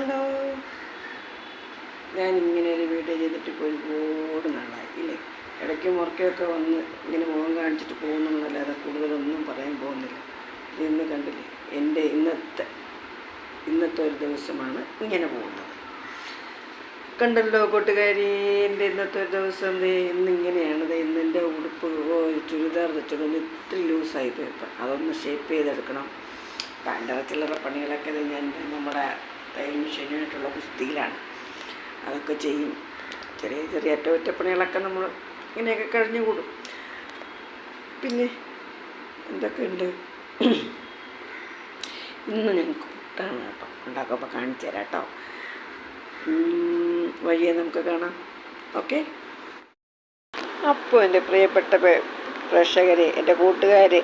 Hello. ഞാൻ ഇങ്ങനെ ഒരു വീഡിയോ ചെയ്തിട്ട് ഇപ്പോൾ ഒരുപാട് നാളായി ഇല്ലേ? ഇടയ്ക്ക് മുറക്കൊക്കെ വന്ന് ഇങ്ങനെ മുഖം കാണിച്ചിട്ട് പോകുന്നല്ലാതെ കൂടുതലൊന്നും പറയാൻ പോകുന്നില്ല. ഇന്ന് കണ്ടില്ലേ? എന്റെ ഇന്നത്തെ ഇന്നത്തെ ഒരു ദിവസമാണ് ഇങ്ങനെ പോകുന്നത്. കണ്ടല്ലോ കൂട്ടുകാരി എന്റെ ഇന്നത്തെ ഒരു ദിവസം ദേ ഇന്ന് എന്റെ ഉടുപ്പ് ചുരിദാർ തെച്ചോണ്ട് ഇത്തിരി ലൂസായി പോയപ്പോൾ അതൊന്ന് ഷേപ്പ് ചെയ്തെടുക്കണം. പാൻഡറ ചില്ലറ പണികളൊക്കെ ഞാൻ നമ്മുടെ തയ്യൽ മെഷീനുമായിട്ടുള്ള കുസ്തിയിലാണ്. അതൊക്കെ ചെയ്യും. ചെറിയ ചെറിയ അറ്റകുറ്റപ്പണികളൊക്കെ നമ്മൾ ഇങ്ങനെയൊക്കെ കഴിഞ്ഞു കൂടും. പിന്നെ എന്തൊക്കെയുണ്ട്? ഇന്ന് ഞങ്ങൾക്ക് പുട്ടാണ് കേട്ടോ. ഉണ്ടാക്കുമ്പോൾ കാണിച്ചു തരാം കേട്ടോ. വഴിയെ നമുക്ക് കാണാം. ഓക്കെ? അപ്പോൾ എന്റെ പ്രിയപ്പെട്ട പ്രേക്ഷകരെ എന്റെ കൂട്ടുകാരെ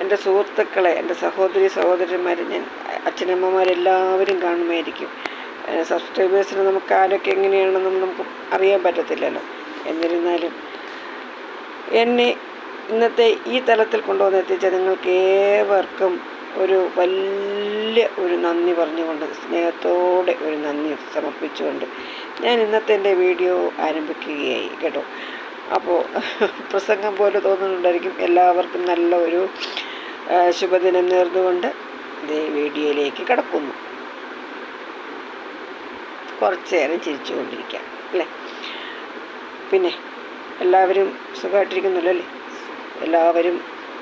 എന്റെ സുഹൃത്തുക്കളെ എന്റെ സഹോദരി സഹോദരന്മാരെ ഞാൻ അച്ഛനമ്മമാരെല്ലാവരും കാണുമായിരിക്കും. സബ്സ്ക്രൈബേഴ്സിന് നമുക്ക് ആരൊക്കെ എങ്ങനെയാണെന്നും നമുക്ക് അറിയാൻ പറ്റത്തില്ലല്ലോ. എന്നിരുന്നാലും എന്നെ ഇന്നത്തെ ഈ തലത്തിൽ കൊണ്ടുവന്ന് എത്തിച്ച നിങ്ങൾക്ക് ഏവർക്കും ഒരു വലിയ ഒരു നന്ദി പറഞ്ഞുകൊണ്ട് സ്നേഹത്തോടെ ഒരു നന്ദി സമർപ്പിച്ചുകൊണ്ട് ഞാൻ ഇന്നത്തെ എന്റെ വീഡിയോ ആരംഭിക്കുകയായി. കേട്ടോ. അപ്പോൾ പ്രസംഗം പോലെ തോന്നുന്നുണ്ടായിരിക്കും എല്ലാവർക്കും നല്ല ഒരു ശുഭദിനം നേർന്നുകൊണ്ട് ഇതേ വീഡിയോയിലേക്ക് കിടക്കുന്നു. കുറച്ചേരം ചിരിച്ചു ചിരിച്ചുകൊണ്ടിരിക്കാം അല്ലേ? പിന്നെ എല്ലാവരും സുഖമായിട്ടിരിക്കുന്നല്ലോ അല്ലേ? എല്ലാവരും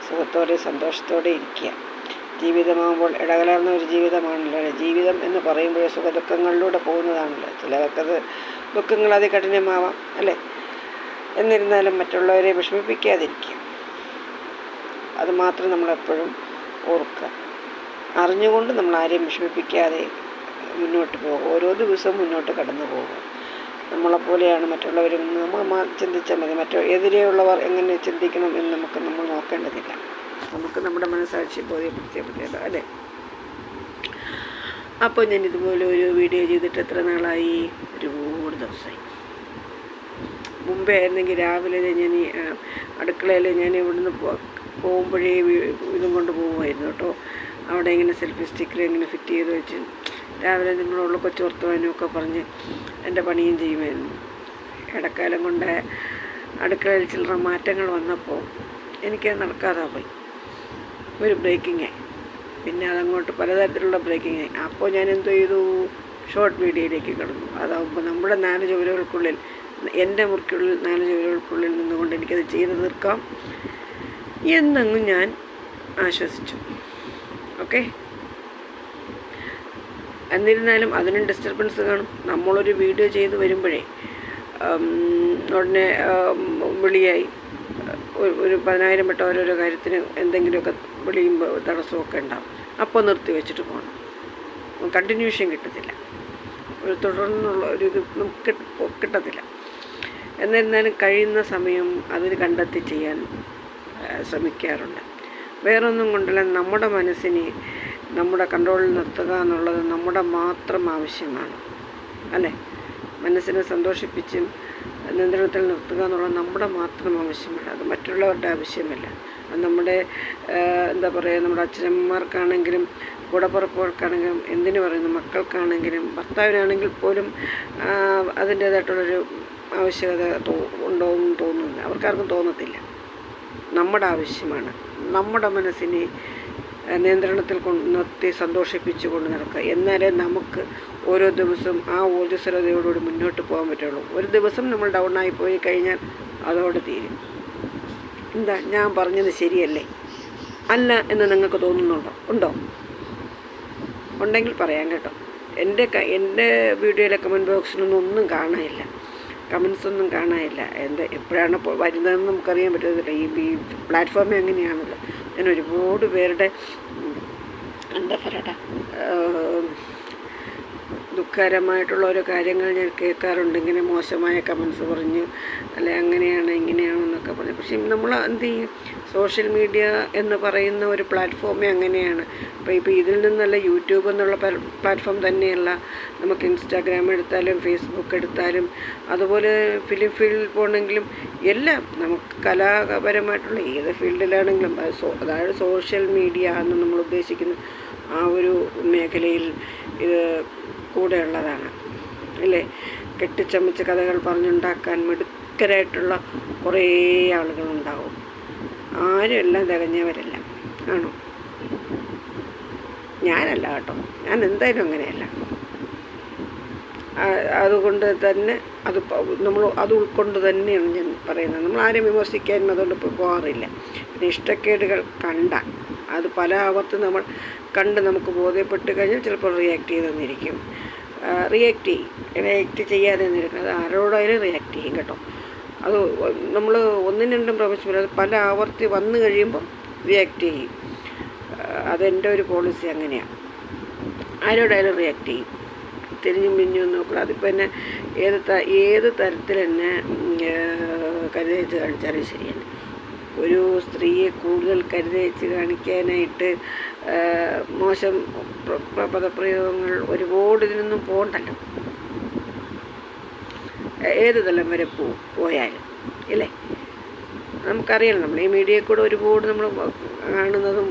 സുഖത്തോടെ സന്തോഷത്തോടെ ഇരിക്കുക. ജീവിതമാകുമ്പോൾ ഇടകലർന്ന ഒരു ജീവിതമാണല്ലോ? ജീവിതം എന്ന് പറയുമ്പോൾ സുഖദുഃഖങ്ങളിലൂടെ പോകുന്നതാണല്ലോ. ചിലർക്കത് ദുഃഖങ്ങൾ അതികഠിനമാവാം അല്ലേ? എന്നിരുന്നാലും മറ്റുള്ളവരെ വിഷമിപ്പിക്കാതിരിക്കുക. അതുമാത്രം നമ്മളെപ്പോഴും ഓർക്കുക. അറിഞ്ഞുകൊണ്ട് നമ്മൾ ആരെയും വിഷമിപ്പിക്കാതെ മുന്നോട്ട് പോകുക. ഓരോ ദിവസവും മുന്നോട്ട് കടന്നു പോകുക. നമ്മളെപ്പോലെയാണ് മറ്റുള്ളവരും നമ്മൾ ചിന്തിച്ചാൽ മതി. മറ്റോ എതിരെയുള്ളവർ എങ്ങനെ ചിന്തിക്കണം എന്ന് നമുക്ക് നമ്മൾ നോക്കേണ്ടതില്ല. നമുക്ക് നമ്മുടെ മനസ്സാക്ഷി ബോധ്യപ്പെടുത്തിയാൽ മതിയല്ലോ അല്ലേ? അപ്പോൾ ഞാൻ ഇതുപോലെ ഒരു വീഡിയോ ചെയ്തിട്ട് എത്ര നാളായി? ഒരുപാട് ദിവസമായി. മുമ്പേ ആയിരുന്നെങ്കിൽ രാവിലെ ഞാൻ ഈ അടുക്കളയിൽ ഞാൻ ഇവിടുന്ന് പോകുമ്പോഴേ ഇതും കൊണ്ട് പോകുമായിരുന്നു കേട്ടോ. അവിടെ ഇങ്ങനെ സെൽഫി സ്റ്റിക്കർ ഇങ്ങനെ ഫിറ്റ് ചെയ്ത് വെച്ച് രാവിലെ നിങ്ങളുള്ള കൊച്ചുവർത്തമാനും ഒക്കെ പറഞ്ഞ് എന്റെ പണിയും ചെയ്യുമായിരുന്നു. ഇടക്കാലം കൊണ്ട് അടുക്കളയിൽ ചില്ലറ മാറ്റങ്ങൾ വന്നപ്പോൾ എനിക്കത് നടക്കാതെ പോയി. ഒരു ബ്രേക്കിങ് പിന്നെ അതങ്ങോട്ട് പലതരത്തിലുള്ള ബ്രേക്കിംഗ് ആയി. അപ്പോൾ ഞാൻ എന്തു ചെയ്തു? ഷോർട്ട് വീഡിയോയിലേക്ക് കിടന്നു. അതാകുമ്പോൾ നമ്മുടെ നാല് ചുവരുകൾക്കുള്ളിൽ എന്റെ മുറിക്കുള്ളിൽ നാല് ചുവരുകൾക്കുള്ളിൽ നിന്നുകൊണ്ട് എനിക്കത് ചെയ്തു തീർക്കാം എന്നങ്ങ് ഞാൻ ആശ്വസിച്ചു. ഓക്കെ? എന്നിരുന്നാലും അതിനും ഡിസ്റ്റർബൻസ് കാണും. നമ്മളൊരു വീഡിയോ ചെയ്ത് വരുമ്പോഴേ ഉടനെ വിളിയായി. ഒരു- പതിനായിരം വട്ടം ഓരോരോ കാര്യത്തിന് എന്തെങ്കിലുമൊക്കെ വിളിയും തടസ്സമൊക്കെ ഉണ്ടാവും. അപ്പോൾ നിർത്തി വെച്ചിട്ട് പോകണം കണ്ടിന്യൂഷൻ കിട്ടത്തില്ല. ഒരു തുടർന്നുള്ള ഒരു ഇത് നമുക്ക് കിട്ട- കിട്ടത്തില്ല. എന്നിരുന്നാലും കഴിയുന്ന സമയം അതിൽ കണ്ടെത്തി ചെയ്യാൻ ശ്രമിക്കാറുണ്ട്. വേറൊന്നും കൊണ്ടല്ല നമ്മുടെ മനസ്സിനെ നമ്മുടെ കൺട്രോളിൽ നിർത്തുക എന്നുള്ളത് നമ്മുടെ മാത്രം ആവശ്യമാണ്. അല്ലേ? മനസ്സിനെ സന്തോഷിപ്പിച്ചും നിയന്ത്രണത്തിൽ നിർത്തുക എന്നുള്ളത് നമ്മുടെ മാത്രം ആവശ്യമല്ല അത് മറ്റുള്ളവരുടെ ആവശ്യമല്ല. അത് നമ്മുടെ എന്താ പറയുക നമ്മുടെ അച്ഛനമ്മമാർക്കാണെങ്കിലും കൂടപ്പുറപ്പുകൾക്കാണെങ്കിലും എന്തിനു പറയുന്നു മക്കൾക്കാണെങ്കിലും ഭർത്താവിനാണെങ്കിൽ പോലും അതിന്റേതായിട്ടുള്ളൊരു ആവശ്യകത ഉണ്ടോ എന്ന് തോന്നുന്നില്ല. അവർക്കാർക്കും തോന്നത്തില്ല. നമ്മുടെ ആവശ്യമാണ്. നമ്മുടെ മനസ്സിനെ നിയന്ത്രണത്തിൽ കൊണ്ട് നിർത്തി സന്തോഷിപ്പിച്ചു കൊണ്ട് നടക്കുക. എന്നാലേ നമുക്ക് ഓരോ ദിവസവും ആ ഊർജസ്വലതയോടുകൂടി മുന്നോട്ട് പോകാൻ പറ്റുള്ളൂ. ഒരു ദിവസം നമ്മൾ ഡൗൺ ആയി പോയി കഴിഞ്ഞാൽ അതോടെ തീരും. എന്താ? ഞാൻ പറഞ്ഞത് ശരിയല്ലേ? അല്ല എന്ന് നിങ്ങൾക്ക് തോന്നുന്നുണ്ടോ? ഉണ്ടോ? ഉണ്ടെങ്കിൽ പറയാം കേട്ടോ. എന്റെ എന്റെ വീഡിയോയിലെ കമന്റ് ബോക്സിലൊന്നും ഒന്നും കാണാനില്ല. കമൻസ് ഒന്നും കാണാനില്ല. എന്താ എപ്പോഴാണ് വരുന്നതെന്ന് നമുക്കറിയാൻ പറ്റത്തില്ല. ഈ ഈ പ്ലാറ്റ്ഫോമേ അങ്ങനെയാണല്ലോ. ഞാൻ ഒരുപാട് പേരുടെ എന്താ പറയട്ടെ ദുഃഖകരമായിട്ടുള്ള ഓരോ കാര്യങ്ങൾ ഞാൻ കേൾക്കാറുണ്ട്. ഇങ്ങനെ മോശമായ കമൻസ് പറഞ്ഞു അല്ലെ അങ്ങനെയാണ് ഇങ്ങനെയാണെന്നൊക്കെ പറഞ്ഞു. പക്ഷേ നമ്മൾ എന്ത് ചെയ്യും? സോഷ്യൽ മീഡിയ എന്ന് പറയുന്ന ഒരു പ്ലാറ്റ്ഫോമേ അങ്ങനെയാണ്. അപ്പോൾ ഇപ്പോൾ ഇതിൽ നിന്നല്ല യൂട്യൂബ് എന്നുള്ള പ്ലാറ്റ്ഫോം തന്നെയല്ല. നമുക്ക് ഇൻസ്റ്റാഗ്രാം എടുത്താലും ഫേസ്ബുക്ക് എടുത്താലും അതുപോലെ ഫിലിം ഫീൽഡിൽ പോകണമെങ്കിലും എല്ലാം നമുക്ക് കലാപരമായിട്ടുള്ള ഏത് ഫീൽഡിലാണെങ്കിലും അതായത് സോഷ്യൽ മീഡിയ എന്ന് നമ്മൾ ഉദ്ദേശിക്കുന്ന ആ ഒരു മേഖലയിൽ ഇത് കൂടെയുള്ളതാണ് അല്ലേ? കെട്ടിച്ചമച്ച് കഥകൾ പറഞ്ഞുണ്ടാക്കാൻ മിടുക്കരായിട്ടുള്ള കുറേ ആളുകളുണ്ടാവും. ആരും എല്ലാം തികഞ്ഞവരല്ല. ആണോ? ഞാനല്ല കേട്ടോ. ഞാൻ എന്തായാലും അങ്ങനെയല്ല അതുകൊണ്ട് തന്നെ അത് നമ്മൾ അത് ഉൾക്കൊണ്ട് തന്നെയാണ് ഞാൻ പറയുന്നത്. നമ്മൾ ആരെയും വിമർശിക്കാനും അതുകൊണ്ട് പോകാറില്ല പിന്നെ ഇഷ്ടക്കേടുകൾ കണ്ട അത് പല ആപത്ത് നമ്മൾ കണ്ട് നമുക്ക് ബോധ്യപ്പെട്ട് കഴിഞ്ഞാൽ ചിലപ്പോൾ റിയാക്ട് ചെയ്തെന്നിരിക്കും റിയാക്ട് ചെയ്യും റിയാക്ട് ചെയ്യാതെ നിന്നിരിക്കും അത് ആരോടായാലും റിയാക്ട് ചെയ്യും കേട്ടോ. അത് നമ്മൾ ഒന്നും രണ്ടും പ്രാവശ്യം അത് പല ആവർത്തി വന്നു കഴിയുമ്പോൾ റിയാക്ട് ചെയ്യും. അതെന്റെ ഒരു പോളിസി അങ്ങനെയാണ് ആരോടായാലും റിയാക്ട് ചെയ്യും. തിരിഞ്ഞും പിരിഞ്ഞും നോക്കണം അതിപ്പോൾ എന്നെ ഏത് ത ഏത് തരത്തിൽ എന്നെ കരുതേച്ച് കാണിച്ചാലും ശരിയല്ല. ഒരു സ്ത്രീയെ കൂടുതൽ കരുതേച്ച് കാണിക്കാനായിട്ട് മോശം പ്ര- പ്ര- പദപ്രയോഗങ്ങൾ ഒരുപാട് ഇതിനൊന്നും പോകണ്ടല്ലോ ഏത് തലം വരെ പോ പോയാലും ഇല്ലേ? നമുക്കറിയാം നമ്മൾ ഈ മീഡിയയിൽ കൂടെ ഒരുപാട് നമ്മൾ കാണുന്നതും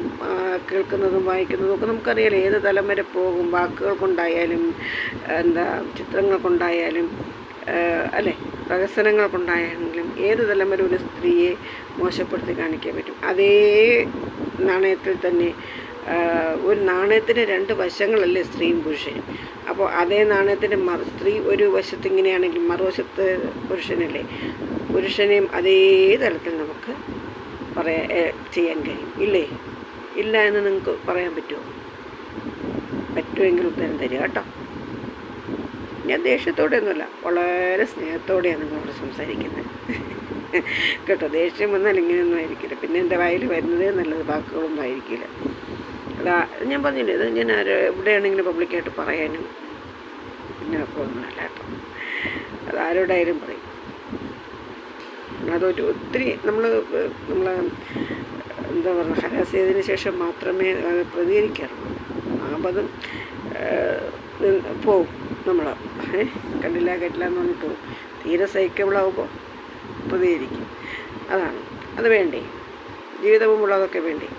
കേൾക്കുന്നതും വായിക്കുന്നതും ഒക്കെ നമുക്കറിയാലോ ഏത് തലം വരെ പോകും വാക്കുകൾ കൊണ്ടായാലും എന്താ ചിത്രങ്ങൾ കൊണ്ടായാലും അല്ലേ? പ്രഹസനങ്ങൾ കൊണ്ടായാലും ഏത് തലം വരെ ഒരു സ്ത്രീയെ മോശപ്പെടുത്തി കാണിക്കാൻ പറ്റും? അതേ നാണയത്തിൽ തന്നെ ഒരു നാണയത്തിന്റെ രണ്ട് വശങ്ങളല്ലേ സ്ത്രീയും പുരുഷനും. അപ്പോൾ അതേ നാണയത്തിന്റെ മറു സ്ത്രീ ഒരു വശത്ത് ഇങ്ങനെയാണെങ്കിൽ മറുവശത്ത് പുരുഷനല്ലേ? പുരുഷനെയും അതേ തലത്തിൽ നമുക്ക് പറയാ ചെയ്യാൻ കഴിയും. ഇല്ലേ? ഇല്ല എന്ന് നിങ്ങൾക്ക് പറയാൻ പറ്റുമോ? പറ്റുമെങ്കിൽ ഉത്തരം തരിക കേട്ടോ. ഞാൻ ദേഷ്യത്തോടെ വളരെ സ്നേഹത്തോടെയാണ് നിങ്ങളോട് സംസാരിക്കുന്നത്. കേട്ടോ ദേഷ്യം വന്നാൽ ഇങ്ങനെയൊന്നും ആയിരിക്കില്ല. പിന്നെ എന്റെ വായിൽ വരുന്നതേ നല്ലത് വാക്കുകളൊന്നും ആയിരിക്കില്ല. ഞാൻ പറഞ്ഞില്ലേ ഇത് ഞാൻ എവിടെയാണെങ്കിലും പബ്ലിക്കായിട്ട് പറയാനും ഇതിനൊക്കെ ഒന്നുമല്ല കേട്ടോ. അത് ആരോടായാലും പറയും. അതൊരു ഒത്തിരി നമ്മൾ നമ്മൾ എന്താ പറയുക ഹരാസ് ചെയ്തതിന് ശേഷം മാത്രമേ അത് പ്രതികരിക്കാറുള്ളൂ. ആപതും പോവും നമ്മൾ കണ്ടില്ല കേട്ടില്ല എന്ന് പറഞ്ഞിട്ട് പോവും. തീരെ സൈക്കബിളാവുമ്പോൾ പ്രതികരിക്കും. അതാണ്. അത് വേണ്ടേ? ജീവിതമുള്ളതൊക്കെ വേണ്ടേ?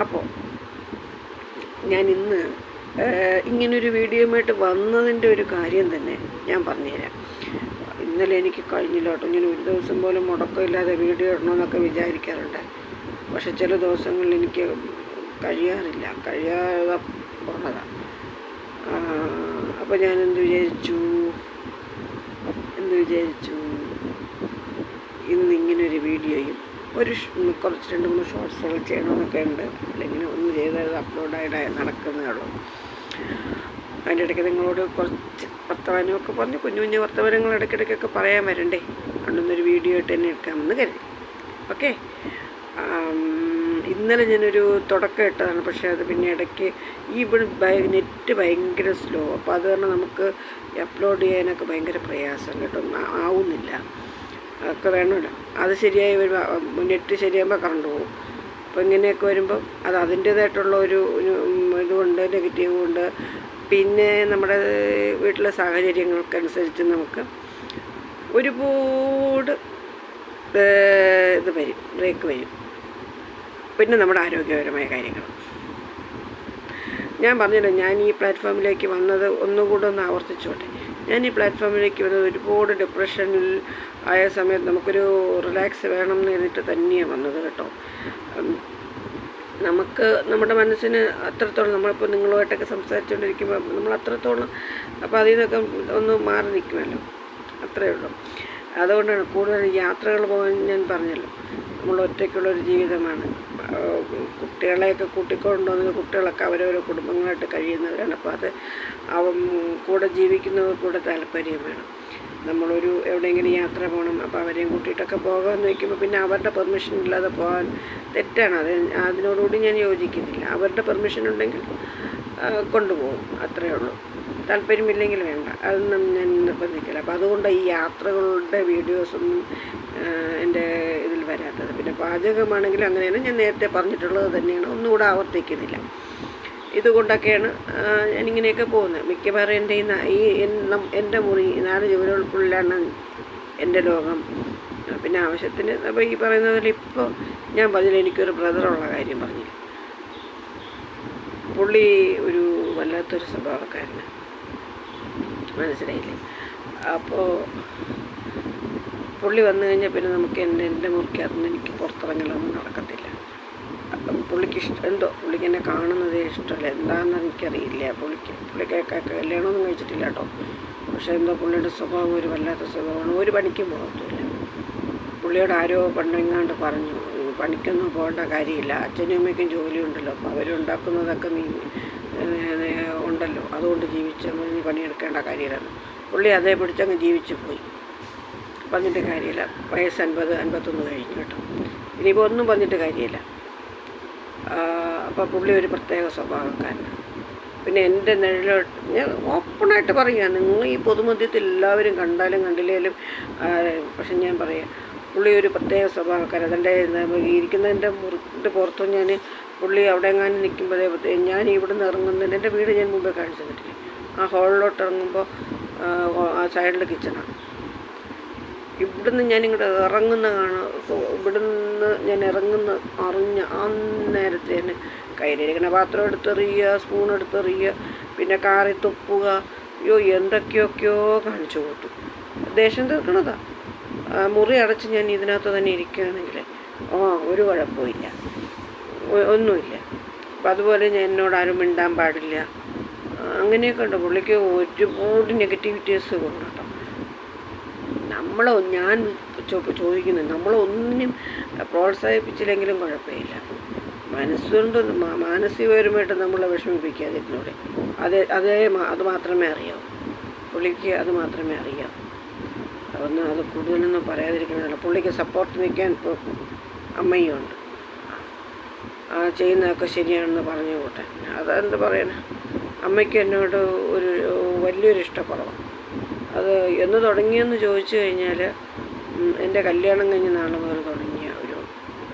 അപ്പോൾ ഞാൻ ഇന്ന് ഇങ്ങനൊരു വീഡിയോയുമായിട്ട് വന്നതിന്റെ ഒരു കാര്യം തന്നെ ഞാൻ പറഞ്ഞുതരാം. ഇന്നലെ എനിക്ക് കഴിഞ്ഞില്ല കേട്ടോ. ഞാൻ ഒരു ദിവസം പോലും മുടക്കമില്ലാതെ വീഡിയോ ഇടണമെന്നൊക്കെ വിചാരിക്കാറുണ്ട്. പക്ഷെ ചില ദിവസങ്ങളിൽ എനിക്ക് കഴിയാറില്ല. കഴിയാതെ ഉള്ളതാണ് അപ്പോൾ ഞാൻ എന്ത് വിചാരിച്ചു? എന്ത് വിചാരിച്ചു? ഇന്ന് ഇങ്ങനൊരു വീഡിയോയും ഒരു കുറച്ച് രണ്ട് മൂന്ന് ഷോർട്സുകൾ ചെയ്യണമെന്നൊക്കെ ഉണ്ട്. അല്ലെങ്കിൽ ഒന്ന് ചെയ്തത് അപ്ലോഡായിട്ട് നടക്കുന്നേ ഉള്ളൂ. അതിന്റെ ഇടയ്ക്ക് നിങ്ങളോട് കുറച്ച് വർത്തമാനമൊക്കെ പറഞ്ഞ് കുഞ്ഞു കുഞ്ഞു വർത്തമാനങ്ങൾ ഇടയ്ക്കിടയ്ക്കൊക്കെ പറയാൻ വരണ്ടേ? അതുകൊണ്ടൊന്നൊരു വീഡിയോ ആയിട്ട് തന്നെ എടുക്കാമെന്ന് കരുതി. ഓക്കെ? ഇന്നലെ ഞാനൊരു തുടക്കം ഇട്ടതാണ്. പക്ഷേ അത് പിന്നെ ഇടയ്ക്ക് ഈ ഇവിടെ നെറ്റ് ഭയങ്കര സ്ലോ. അപ്പോൾ അത് കാരണം നമുക്ക് അപ്ലോഡ് ചെയ്യാനൊക്കെ ഭയങ്കര പ്രയാസം കേട്ടോ. ആവുന്നില്ല. ഒക്കെ വേണമല്ലോ. അത് ശരിയായി വരുമ്പോൾ നെറ്റ് ശരിയാകുമ്പോൾ കറണ്ട് പോകും അപ്പോൾ ഇങ്ങനെയൊക്കെ വരുമ്പം അത് അതിന്റേതായിട്ടുള്ള ഒരു ഇതുമുണ്ട് നെഗറ്റീവ് ഉണ്ട്. പിന്നെ നമ്മുടെ വീട്ടിലെ സാഹചര്യങ്ങൾക്കനുസരിച്ച് നമുക്ക് ഒരുപാട് ഇത് വരും ബ്രേക്ക് വരും. പിന്നെ നമ്മുടെ ആരോഗ്യപരമായ കാര്യങ്ങൾ. ഞാൻ പറഞ്ഞല്ലോ ഞാൻ ഈ പ്ലാറ്റ്ഫോമിലേക്ക് വന്നത് ഒന്നുകൂടെ ഒന്ന് ആവർത്തിച്ചോട്ടെ. ഞാൻ ഈ പ്ലാറ്റ്ഫോമിലേക്ക് വന്നത് ഒരുപാട് ഡിപ്രഷനിൽ ആയ സമയത്ത് നമുക്കൊരു റിലാക്സ് വേണം എന്ന് കരുതിയിട്ട് തന്നെയാണ് വന്നത് കേട്ടോ. നമുക്ക് നമ്മുടെ മനസ്സിന് അത്രത്തോളം നമ്മളിപ്പോൾ നിങ്ങളുമായിട്ടൊക്കെ സംസാരിച്ചുകൊണ്ടിരിക്കുമ്പോൾ നമ്മൾ അത്രത്തോളം അപ്പോൾ അതിൽ നിന്നൊക്കെ ഒന്ന് മാറി നിൽക്കുമല്ലോ. അത്രയേ ഉള്ളൂ. അതുകൊണ്ടാണ് കൂടുതൽ യാത്രകൾ പോകാൻ ഞാൻ പറഞ്ഞല്ലോ. നമ്മൾ ഒറ്റയ്ക്കുള്ളൊരു ജീവിതമാണ്. കുട്ടികളെയൊക്കെ കൂട്ടിക്കൊണ്ടുവന്ന കുട്ടികളൊക്കെ അവരോരോ കുടുംബങ്ങളായിട്ട് കഴിയുന്നവരാണ്. അപ്പോൾ അത് അവ കൂടെ ജീവിക്കുന്നവർക്കൂടെ താല്പര്യം വേണം നമ്മളൊരു എവിടെയെങ്കിലും യാത്ര പോകണം അപ്പോൾ അവരെയും കൂട്ടിയിട്ടൊക്കെ പോകാമെന്ന് വയ്ക്കുമ്പോൾ പിന്നെ അവരുടെ പെർമിഷൻ ഇല്ലാതെ പോകാൻ തെറ്റാണ്. അത് അതിനോടുകൂടി ഞാൻ യോജിക്കുന്നില്ല. അവരുടെ പെർമിഷൻ ഉണ്ടെങ്കിൽ കൊണ്ടുപോകും. അത്രയേ ഉള്ളൂ. താല്പര്യമില്ലെങ്കിൽ വേണ്ട. അതൊന്നും ഞാൻ നിർബന്ധിക്കില്ല. അപ്പോൾ അതുകൊണ്ട് ഈ യാത്രകളുടെ വീഡിയോസൊന്നും എന്റെ ഇതിൽ വരാത്തത്. പിന്നെ പാചകമാണെങ്കിലും അങ്ങനെയാണ് ഞാൻ നേരത്തെ പറഞ്ഞിട്ടുള്ളത് തന്നെയാണ്. ഒന്നുകൂടെ ആവർത്തിക്കുന്നില്ല. ഇതുകൊണ്ടൊക്കെയാണ് ഞാനിങ്ങനെയൊക്കെ പോകുന്നത്. മിക്കവാറും എന്റെ ഈ എന്റെ മുറി നാല് ജോലികൾക്കുള്ളിലാണ് എന്റെ ലോകം. പിന്നെ ആവശ്യത്തിന് അപ്പോൾ ഈ പറയുന്ന പോലെ ഇപ്പോൾ ഞാൻ പറഞ്ഞില്ല എനിക്കൊരു ബ്രദറുള്ള കാര്യം പറഞ്ഞില്ല? പുള്ളി ഒരു വല്ലാത്തൊരു സ്വഭാവക്കാരന് മനസ്സിലായില്ലേ? അപ്പോൾ പുള്ളി വന്നു കഴിഞ്ഞാൽ പിന്നെ നമുക്ക് എന്റെ എന്റെ മുറിക്കകത്തുനിന്ന് എനിക്ക് പുറത്തിറങ്ങലൊന്നും നടക്കത്തില്ല. പുള്ളിക്ക് ഇഷ്ടം എന്തോ പുള്ളിക്ക് എന്നെ കാണുന്നതേ ഇഷ്ടമല്ല. എന്താണെന്ന് എനിക്കറിയില്ല. പുള്ളിക്ക് പുള്ളിക്കൊക്കെ കല്യാണമൊന്നും കഴിച്ചിട്ടില്ല കേട്ടോ. പക്ഷേ എന്തോ പുള്ളിയുടെ സ്വഭാവം ഒരു വല്ലാത്ത സ്വഭാവമാണ്. ഒരു പണിക്കും പോകത്തില്ല പുള്ളിയോട് ആരോ പണ്ടെങ്ങാണ്ട് പറഞ്ഞു പണിക്കൊന്നും പോകേണ്ട കാര്യമില്ല. അച്ഛനും അമ്മയ്ക്കും ജോലിയുണ്ടല്ലോ. അപ്പോൾ അവരുണ്ടാക്കുന്നതൊക്കെ നീ ഉണ്ടല്ലോ. അതുകൊണ്ട് ജീവിച്ച നീ പണിയെടുക്കേണ്ട കാര്യമില്ലെന്ന്. പുള്ളി അതേ പിടിച്ചങ്ങ് ജീവിച്ചു പോയി. പറഞ്ഞിട്ട് കാര്യമില്ല. വയസ്സ് അൻപത് അൻപത്തൊന്ന് കഴിഞ്ഞു കേട്ടോ. ഇനിയിപ്പോൾ ഒന്നും പറഞ്ഞിട്ട് കാര്യമില്ല. അപ്പോൾ പുള്ളി ഒരു പ്രത്യേക സ്വഭാവക്കാരനാണ് പിന്നെ എന്റെ നിഴലോട്ട് ഞാൻ ഓപ്പണായിട്ട് പറയുകയാണ് നിങ്ങൾ ഈ പൊതുമധ്യത്തിൽ എല്ലാവരും കണ്ടാലും കണ്ടില്ലേലും പക്ഷെ ഞാൻ പറയാം പുള്ളി ഒരു പ്രത്യേക സ്വഭാവക്കാരൻ അതിന്റെ ഇരിക്കുന്നതിന്റെ മുറിന്റെ പുറത്തു ഞാൻ പുള്ളി അവിടെ എങ്ങാനും നിൽക്കുമ്പോഴേ ഞാൻ ഇവിടെ നിന്ന് ഇറങ്ങുന്നതിന് എന്റെ വീട് ഞാൻ മുമ്പേ കാണിച്ചു തന്നിട്ടില്ലേ? ആ ഹോളിലോട്ട് ഇറങ്ങുമ്പോൾ ആ സൈഡിൽ കിച്ചണാണ് ഇവിടുന്ന് ഞാനിങ്ങോട്ട് ഇറങ്ങുന്ന കാണാം ഇവിടുന്ന് ഞാൻ ഇറങ്ങുന്ന അറിഞ്ഞ ആ നേരത്തെ തന്നെ കയ്യിലിരിക്കുന്ന പാത്രം എടുത്തെറിയുക സ്പൂൺ എടുത്തെറിയുക പിന്നെ കാറി തുപ്പുക. അയ്യോ എന്തൊക്കെയൊക്കെയോ കാണിച്ചു കൊടുത്തു. ദേഷ്യം തീർക്കണതാ. മുറി അടച്ച് ഞാൻ ഇതിനകത്ത് തന്നെ ഇരിക്കുകയാണെങ്കിൽ ആ ഒരു കുഴപ്പമില്ല. ഒന്നുമില്ല. അപ്പം അതുപോലെ ഞാൻ എന്നോട് ആരും മിണ്ടാൻ പാടില്ല. അങ്ങനെയൊക്കെ ഉണ്ട്. പുള്ളിക്ക് ഒരുപാട് നെഗറ്റിവിറ്റീസ് കൊണ്ട് കേട്ടോ. നമ്മൾ ഞാൻ ചോദിക്കുന്നു നമ്മളൊന്നിനും പ്രോത്സാഹിപ്പിച്ചില്ലെങ്കിലും കുഴപ്പമില്ല. മനസ്സുകൊണ്ട് മാനസികപരമായിട്ട് നമ്മളെ വിഷമിപ്പിക്കാതിരുന്നൂടെ അത് അതേ അത് മാത്രമേ അറിയാവൂ. പുള്ളിക്ക് അത് മാത്രമേ അറിയാവൂ. അതൊന്നും അത് കൂടുതലൊന്നും പറയാതിരിക്കണമല്ല. പുള്ളിക്ക് സപ്പോർട്ട് നിൽക്കാൻ ഇപ്പോൾ അമ്മയും ഉണ്ട് ആ ചെയ്യുന്നതൊക്കെ ശരിയാണെന്ന് പറഞ്ഞു കൂട്ടെ അതെന്ത് പറയണേ? അമ്മയ്ക്ക് എന്നോട് ഒരു വലിയൊരു ഇഷ്ടക്കുറവാണ് അത് എന്ന് തുടങ്ങിയെന്ന് ചോദിച്ചു കഴിഞ്ഞാൽ എന്റെ കല്യാണം കഴിഞ്ഞ നാൾ മുതൽ തുടങ്ങിയ ഒരു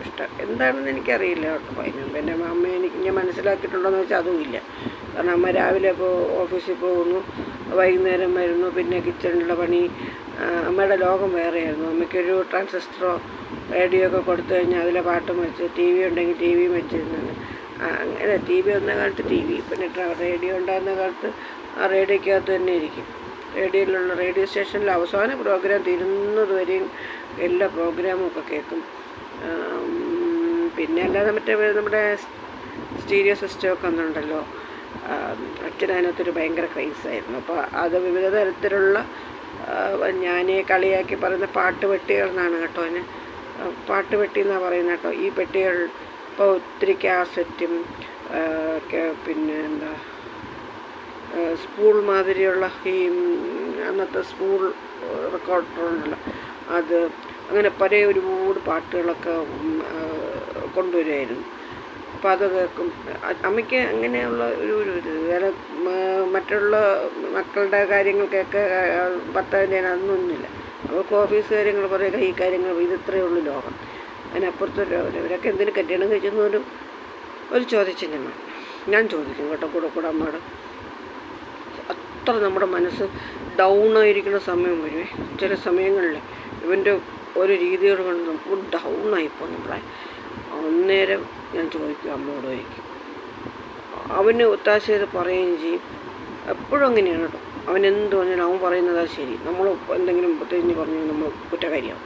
ഇഷ്ടം എന്താണെന്ന് എനിക്കറിയില്ല കേട്ടോ. അതിന് എന്റെ അമ്മ എനിക്ക് ഞാൻ മനസ്സിലാക്കിയിട്ടുണ്ടോയെന്ന് വെച്ചാൽ അതുമില്ല കാരണം അമ്മ രാവിലെ ഇപ്പോൾ ഓഫീസിൽ പോകുന്നു വൈകുന്നേരം വരുന്നു പിന്നെ കിച്ചണിലുള്ള പണി അമ്മയുടെ ലോകം വേറെയായിരുന്നു. അമ്മയ്ക്കൊരു ട്രാൻസിസ്റ്ററോ റേഡിയോ ഒക്കെ കൊടുത്തു കഴിഞ്ഞാൽ അതിലെ പാട്ടും വെച്ച് ടി വി ഉണ്ടെങ്കിൽ ടി വിയും വെച്ചിരുന്നത് അങ്ങനെ ടി വി വന്ന കാലത്ത് ടി വി പിന്നെ റേഡിയോ ഉണ്ടായിരുന്ന കാലത്ത് ആ റേഡിയോക്കകത്ത് തന്നെ ഇരിക്കും. റേഡിയോയിലുള്ള റേഡിയോ സ്റ്റേഷനിൽ അവസാന പ്രോഗ്രാം തീരുന്നത് വരെയും എല്ലാ പ്രോഗ്രാമും ഒക്കെ കേൾക്കും. പിന്നെ അല്ലാതെ മറ്റേ നമ്മുടെ സ്റ്റീരിയോ സിസ്റ്റം ഒക്കെ ഒന്നുണ്ടല്ലോ. അച്ഛൻ അതിനകത്തൊരു ഭയങ്കര ക്രൈസായിരുന്നു. അപ്പോൾ അത് വിവിധ തരത്തിലുള്ള ഞാൻ കളിയാക്കി പറയുന്ന പാട്ട് പെട്ടികൾ എന്നാണ് കേട്ടോ അതിന്. ആ, പാട്ട് പെട്ടി എന്നാണ് പറയുന്നത് കേട്ടോ. ഈ പെട്ടികൾ ഇപ്പോൾ ഒത്തിരി കാസറ്റും പിന്നെ എന്താ സ്പൂൾ മാതിരിയുള്ള ഈ അന്നത്തെ സ്പൂൾ റെക്കോർഡറുണ്ടല്ലോ അത് അങ്ങനെ പല ഒരുപാട് പാട്ടുകളൊക്കെ കൊണ്ടുവരുമായിരുന്നു അപ്പോൾ അത് കേൾക്കും. അമ്മയ്ക്ക് അങ്ങനെയുള്ള ഒരു ഒരു വേറെ മറ്റുള്ള മക്കളുടെ കാര്യങ്ങൾക്കൊക്കെ ഭർത്താവിന്റെ അതൊന്നുമില്ല അവർക്ക് ഓഫീസ് കാര്യങ്ങൾ പറയുക ഈ കാര്യങ്ങൾ ഇത് ഇത്രയേ ഉള്ളൂ ലോകം. അതിനപ്പുറത്ത് ലോകം ഇവരൊക്കെ എന്തിനു കല്യാണം കഴിച്ചെന്നൊരു ഒരു ചോദ്യചിഹ്നമാണ് ഞാൻ ചോദിക്കും കേട്ടോ കൂടെ കൂടെ അമ്മയോട്. അത്ര നമ്മുടെ മനസ്സ് ഡൗൺ ആയിരിക്കുന്ന സമയം വരുമേ ചില സമയങ്ങളിൽ ഇവന്റെ ഒരു രീതികൾ കൊണ്ട് നമുക്ക് ഡൗൺ ആയിപ്പോൾ നമ്മളെ. അന്നേരം ഞാൻ ചോദിക്കും അമ്മയോട് ചോദിക്കും. അവന് ഒത്താശ ചെയ്ത് പറയുകയും ചെയ്യും. എപ്പോഴും അങ്ങനെയാണ് കേട്ടോ. അവൻ എന്ത് പറഞ്ഞാലും അവൻ പറയുന്നതാ ശരി. നമ്മൾ എന്തെങ്കിലും തിരിഞ്ഞ് പറഞ്ഞു നമ്മൾ കുറ്റക്കാരിയാവും.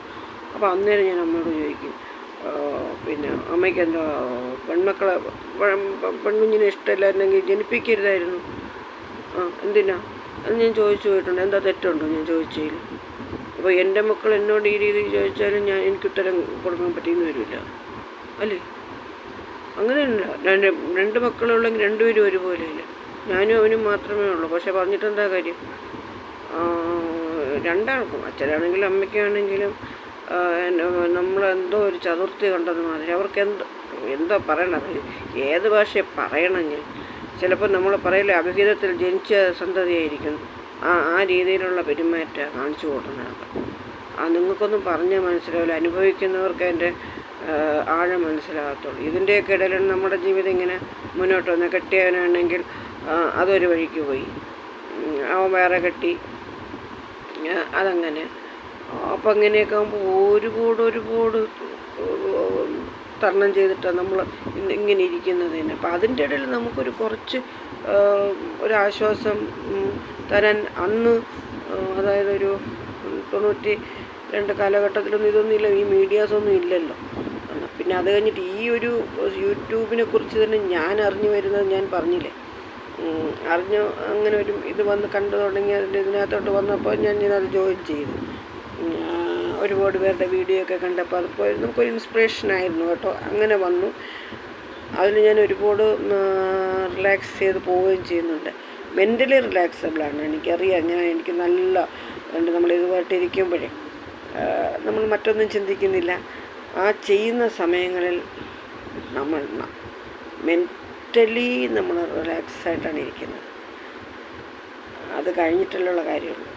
അപ്പോൾ അന്നേരം ഞാൻ അമ്മയോട് ചോദിക്കും പിന്നെ അമ്മയ്ക്ക് എന്താ പെൺമക്കളെ പെൺ- പെൺകുഞ്ഞിനെ ഇഷ്ടമില്ലായിരുന്നെങ്കിൽ ജനിപ്പിക്കരുതായിരുന്നു? എന്തിനാ? അത് ഞാൻ ചോദിച്ചു പോയിട്ടുണ്ട്. എന്താ തെറ്റുണ്ടോ? ഞാൻ ചോദിച്ചതിൽ അപ്പോൾ എന്റെ മക്കൾ എന്നോട് ഈ രീതിയിൽ ചോദിച്ചാലും ഞാൻ എനിക്ക് ഉത്തരം കൊടുക്കാൻ പറ്റിയെന്ന് വരില്ല. അല്ലേ? അങ്ങനെയല്ല. രണ്ട് രണ്ട് മക്കളുള്ളെങ്കിൽ രണ്ടുപേരും ഒരുപോലെയല്ല? ഞാനും അവനും മാത്രമേ ഉള്ളൂ. പക്ഷെ പറഞ്ഞിട്ട് എന്താ കാര്യം രണ്ടാൾക്കും അച്ഛനാണെങ്കിലും അമ്മയ്ക്കാണെങ്കിലും നമ്മളെന്തോ ഒരു ചതുർത്ഥി കണ്ടത് മാതിരി അവർക്ക് എന്തോ എന്തോ പറയണത്? ഏത് ഭാഷയെ പറയണം ഞാൻ ചിലപ്പോൾ നമ്മൾ പറയില്ല അഭിഹിതത്തിൽ ജനിച്ച സന്തതിയായിരിക്കും. ആ ആ രീതിയിലുള്ള പെരുമാറ്റം കാണിച്ചു കൊടുക്കുന്നത് ആ നിങ്ങൾക്കൊന്നും പറഞ്ഞാൽ മനസ്സിലാവില്ല. അനുഭവിക്കുന്നവർക്ക് അതിന്റെ ആഴം മനസ്സിലാകത്തുള്ളൂ. ഇതിന്റെയൊക്കെ ഇടയിൽ നമ്മുടെ ജീവിതം ഇങ്ങനെ മുന്നോട്ട് വന്ന്. കെട്ടിയവനാണെങ്കിൽ അതൊരു വഴിക്ക് പോയി. അവൻ വേറെ കെട്ടി. അതങ്ങനെ. അപ്പം അങ്ങനെയൊക്കെ ആകുമ്പോൾ ഒരുപാട് ഒരുപാട് തരണം ചെയ്തിട്ടാണ് നമ്മൾ ഇങ്ങനെ ഇരിക്കുന്നത് തന്നെ. അപ്പോൾ അതിന്റെ ഇടയിൽ നമുക്കൊരു കുറച്ച് ഒരാശ്വാസം തരാൻ അന്ന് അതായത് ഒരു തൊണ്ണൂറ്റി രണ്ട് കാലഘട്ടത്തിലൊന്നും ഇതൊന്നും ഇല്ല ഈ മീഡിയാസൊന്നും ഇല്ലല്ലോ. പിന്നെ അത് കഴിഞ്ഞിട്ട് ഈ ഒരു യൂട്യൂബിനെ കുറിച്ച് തന്നെ ഞാൻ അറിഞ്ഞു വരുന്നത് ഞാൻ പറഞ്ഞില്ലേ. അറിഞ്ഞ് അങ്ങനെ ഒരു ഇത് വന്ന് കണ്ടു തുടങ്ങി അതിന്റെ ഇതിനകത്തോട്ട് വന്നപ്പോൾ ഞാൻ ഇതിനകത്ത് ജോയിൻ ചെയ്തു. ഒരുപാട് പേരുടെ വീഡിയോ ഒക്കെ കണ്ടപ്പോൾ അതിപ്പോൾ നമുക്കൊരു ഇൻസ്പിറേഷൻ ആയിരുന്നു കേട്ടോ. അങ്ങനെ വന്നു. അതിൽ ഞാൻ ഒരുപാട് റിലാക്സ് ചെയ്ത് പോവുകയും ചെയ്യുന്നുണ്ട്. മെന്റലി റിലാക്സബിളാണ് എനിക്കറിയാം. ഞാൻ എനിക്ക് നല്ല ഉണ്ട് നമ്മൾ ഇതുമായിട്ട് ഇരിക്കുമ്പോഴേ നമ്മൾ മറ്റൊന്നും ചിന്തിക്കുന്നില്ല. ആ ചെയ്യുന്ന സമയങ്ങളിൽ നമ്മൾ മെന്റലി നമ്മൾ റിലാക്സ് ആയിട്ടാണ് ഇരിക്കുന്നത്. അത് കഴിഞ്ഞിട്ടുള്ള കാര്യമുള്ളൂ.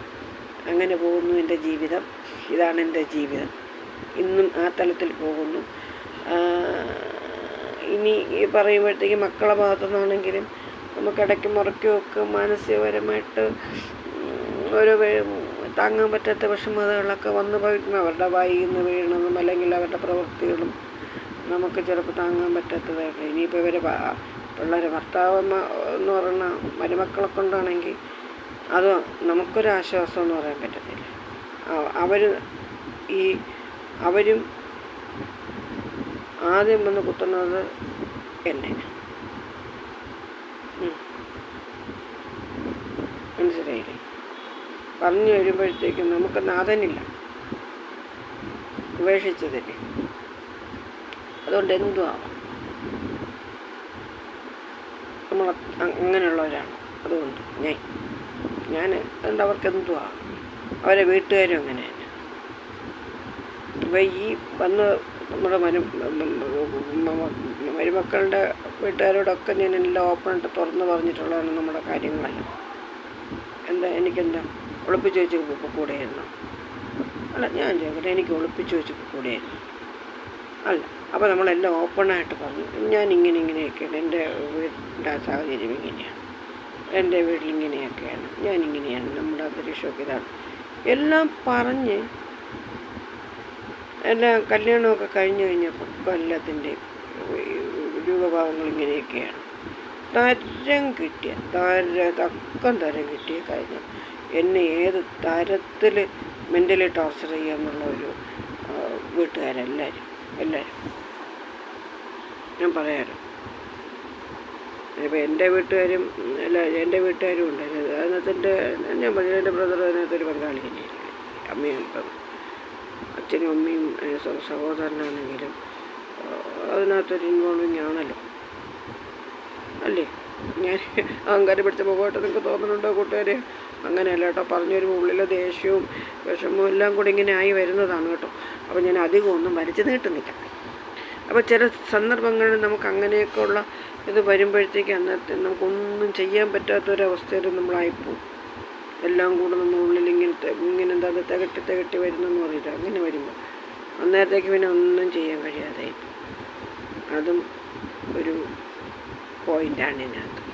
അങ്ങനെ പോകുന്നു എന്റെ ജീവിതം. ഇതാണ് എന്റെ ജീവിതം. ഇന്നും ആ തലത്തിൽ പോകുന്നു. ഇനി പറയുമ്പോഴത്തേക്ക് മക്കളെ ഭാഗത്തു നിന്നാണെങ്കിലും നമുക്ക് ഇടയ്ക്ക് മുറയ്ക്കുമൊക്കെ മാനസികപരമായിട്ട് ഓരോ താങ്ങാൻ പറ്റാത്ത വിഷമതകളൊക്കെ വന്നു ഭവിക്കും അവരുടെ വായി നിന്ന് വീണതും അല്ലെങ്കിൽ അവരുടെ പ്രവൃത്തികളും നമുക്ക് ചിലപ്പോൾ താങ്ങാൻ പറ്റാത്തതായിട്ട് ഇനിയിപ്പോൾ ഇവരെ പിള്ളേർ ഭർത്താവ് എന്ന് പറയുന്ന മരുമക്കളെ കൊണ്ടാണെങ്കിൽ അത് നമുക്കൊരാശ്വാസം എന്ന് പറയാൻ പറ്റത്തില്ല. അവർ ഈ അവരും ആദ്യം വന്ന് കുത്തുന്നത് എന്നെ. മനസ്സിലായില്ലേ? പറഞ്ഞു വരുമ്പോഴത്തേക്കും നമുക്ക് നാഥനില്ല. ഉപേക്ഷിച്ചതല്ലേ? അതുകൊണ്ട് എന്തും ആവാം നമ്മൾ അങ്ങനെയുള്ളവരാണ്. അതുകൊണ്ട് ഞാൻ ഞാൻ അതുകൊണ്ട് അവർക്ക് എന്തും ആവാം അവരെ വീട്ടുകാരും അങ്ങനെ തന്നെ. അപ്പോൾ ഈ വന്ന് നമ്മുടെ മരു മരുമക്കളുടെ വീട്ടുകാരോടൊക്കെ ഞാൻ എല്ലാം ഓപ്പണായിട്ട് തുറന്ന് പറഞ്ഞിട്ടുള്ളതാണ് നമ്മുടെ കാര്യങ്ങളെല്ലാം. എന്താ എനിക്കെന്താ? ഒളിപ്പിച്ച് വെച്ച് കൂടെയായിരുന്നു അല്ല ഞാൻ ചോദിക്കട്ടെ എനിക്ക് ഒളിപ്പിച്ച് വെച്ച് കൂടെയായിരുന്നു അല്ല അപ്പോൾ നമ്മളെല്ലാം ഓപ്പണായിട്ട് പറഞ്ഞു. ഞാൻ ഇങ്ങനെ ഇങ്ങനെയൊക്കെയാണ്. എന്റെ വീടിന്റെ സാഹചര്യം ഇങ്ങനെയാണ്. എന്റെ വീട്ടിൽ ഇങ്ങനെയൊക്കെയാണ്. ഞാൻ ഇങ്ങനെയാണ്. നമ്മുടെ അന്തരീക്ഷമൊക്കെ ഇതാണ്. എല്ലാം പറഞ്ഞ് എല്ലാം കല്യാണമൊക്കെ കഴിഞ്ഞു കഴിഞ്ഞപ്പോൾ കൊല്ലത്തിന്റെ രൂപഭാവങ്ങൾ ഇങ്ങനെയൊക്കെയാണ് തരം കിട്ടിയ തര തക്കം തരം കിട്ടിയ കാര്യം. എന്നെ ഏത് തരത്തിൽ മെന്റലി ടോർച്ചർ ചെയ്യാമെന്നുള്ള ഒരു വീട്ടുകാരെല്ലാവരും എല്ലാവരും ഞാൻ പറയാലോ. ഇപ്പോൾ എന്റെ വീട്ടുകാരും അല്ല എന്റെ വീട്ടുകാരും ഉണ്ടായിരുന്നു. അതിനകത്തിന്റെ ഞാൻ പറഞ്ഞു എന്റെ ബ്രദർ അതിനകത്തൊരു പങ്കാളി തന്നെയായിരുന്നു അമ്മയും ഇപ്പം അച്ഛനും അമ്മയും സഹോദരനാണെങ്കിലും അതിനകത്തൊരു ഇൻവോൾവിങ് ആണല്ലോ. അല്ലേ? ഞാൻ അഹങ്കാരം പിടിച്ച മുഖമായിട്ട് നിങ്ങൾക്ക് തോന്നുന്നുണ്ടോ കൂട്ടുകാരെ? അങ്ങനെയല്ല കേട്ടോ പറഞ്ഞു വരുമ്പോൾ ഉള്ളിലെ ദേഷ്യവും വിഷമവും എല്ലാം കൂടി ഇങ്ങനെ ആയി വരുന്നതാണ് കേട്ടോ. അപ്പോൾ ഞാൻ അധികം ഒന്നും വലിച്ചു നീട്ടുന്നില്ല. അപ്പോൾ ചില സന്ദർഭങ്ങളിൽ നമുക്ക് അങ്ങനെയൊക്കെ ഉള്ള ഇത് വരുമ്പോഴത്തേക്ക് അന്നത്തെ നമുക്കൊന്നും ചെയ്യാൻ പറ്റാത്തൊരവസ്ഥയിൽ നമ്മളായിപ്പോവും. എല്ലാം കൂടെ നമ്മുടെ ഉള്ളിൽ ഇങ്ങനെ തെ- ഇങ്ങനെ എന്താ തികട്ടി തികട്ടി വരുന്നെന്ന് പറഞ്ഞിട്ട് അങ്ങനെ വരുമ്പോൾ അന്നേരത്തേക്ക് പിന്നെ ഒന്നും ചെയ്യാൻ കഴിയാതെ അതും ഒരു പോയിന്റാണ് ഇതിനകത്ത്.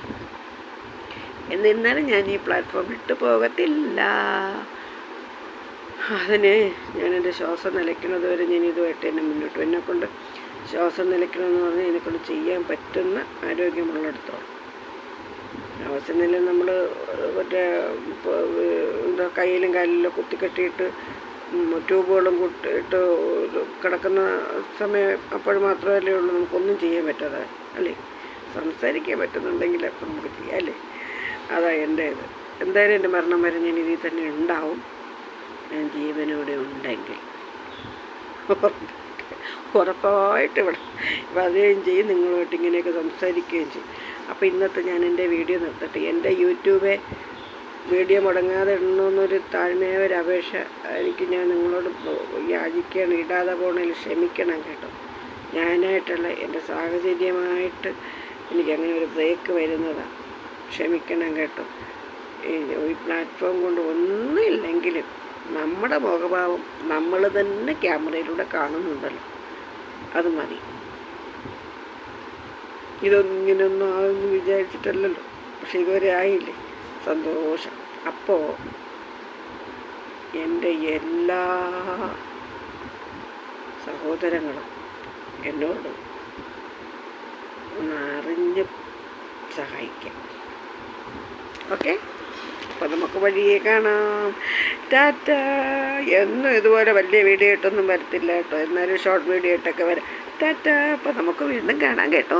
എന്നിരുന്നാലും ഞാൻ ഈ പ്ലാറ്റ്ഫോം വിട്ടു പോകത്തില്ല. അതിന് ഞാനെന്റെ ശ്വാസം നിലയ്ക്കുന്നത് വരെ ഞാൻ ഇതുമായിട്ട് തന്നെ മുന്നോട്ട്. എന്നെക്കൊണ്ട് ശ്വാസം നിലയ്ക്കണമെന്ന് പറഞ്ഞാൽ ഇതിനെക്കൊണ്ട് ചെയ്യാൻ പറ്റുന്ന ആരോഗ്യമുള്ളിടത്തോളം. അവസ്ഥനില നമ്മൾ മറ്റേ എന്താ കയ്യിലും കാലിലും കുത്തിക്കെട്ടിയിട്ട് ട്യൂബുകളും കുട്ടിയിട്ട് കിടക്കുന്ന സമയം അപ്പോൾ മാത്രമല്ലേ ഉള്ളൂ. നമുക്കൊന്നും ചെയ്യാൻ പറ്റാതെ അല്ലേ? സംസാരിക്കാൻ പറ്റുന്നുണ്ടെങ്കിൽ അപ്പം നമുക്ക് ചെയ്യാം അല്ലേ? അതാ എന്റെ ഇത്. എന്തായാലും എന്റെ മരണം വരെ ഞാൻ ഇതിൽ തന്നെ ഉണ്ടാവും. ഞാൻ ജീവനോടെ ഉണ്ടെങ്കിൽ. ഉറപ്പായിട്ട് ഇവിടെ. വരികയും ചെയ്യും നിങ്ങളുമായിട്ട് ഇങ്ങനെയൊക്കെ സംസാരിക്കുകയും ചെയ്യും. അപ്പോൾ ഇന്നത്തെ ഞാൻ എന്റെ വീഡിയോ നിർത്തട്ടെ. എന്റെ യൂട്യൂബെ വീഡിയോ മുടങ്ങാതെ ഇടണമെന്നൊരു താഴ്മയായ ഒരു അപേക്ഷ എനിക്ക് ഞാൻ നിങ്ങളോട് യാചിക്കണം ഇടാതെ പോകണേൽ ക്ഷമിക്കണം കേട്ടോ. ഞാനായിട്ടുള്ള എന്റെ സാഹചര്യമായിട്ട് എനിക്കങ്ങനെ ഒരു ബ്രേക്ക് വരുന്നതാണ് ക്ഷമിക്കണം കേട്ടോ. ഈ പ്ലാറ്റ്ഫോം കൊണ്ട് ഒന്നുമില്ലെങ്കിലും നമ്മുടെ മുഖഭാവം നമ്മൾ തന്നെ ക്യാമറയിലൂടെ കാണുന്നുണ്ടല്ലോ. അത് മതി. ഇതൊന്നും ഇങ്ങനെയൊന്നും ആവുമെന്ന് വിചാരിച്ചിട്ടല്ലല്ലോ. പക്ഷെ ഇതുവരെ ആയില്ലേ? സന്തോഷം. അപ്പോൾ എന്റെ എല്ലാ സഹോദരങ്ങളും എന്നോട് ഒന്ന് അറിഞ്ഞ് സഹായിക്കാം. ഓക്കെ? അപ്പോൾ നമുക്ക് വഴിയെ കാണാം. ടാറ്റ എന്നും ഇതുപോലെ വലിയ വീഡിയോ ഇട്ടൊന്നും വരത്തില്ല കേട്ടോ. എന്നാലും ഷോർട്ട് വീഡിയോ ഇട്ടൊക്കെ വരാം ടാറ്റ അപ്പോൾ നമുക്ക് വീണ്ടും കാണാം കേട്ടോ.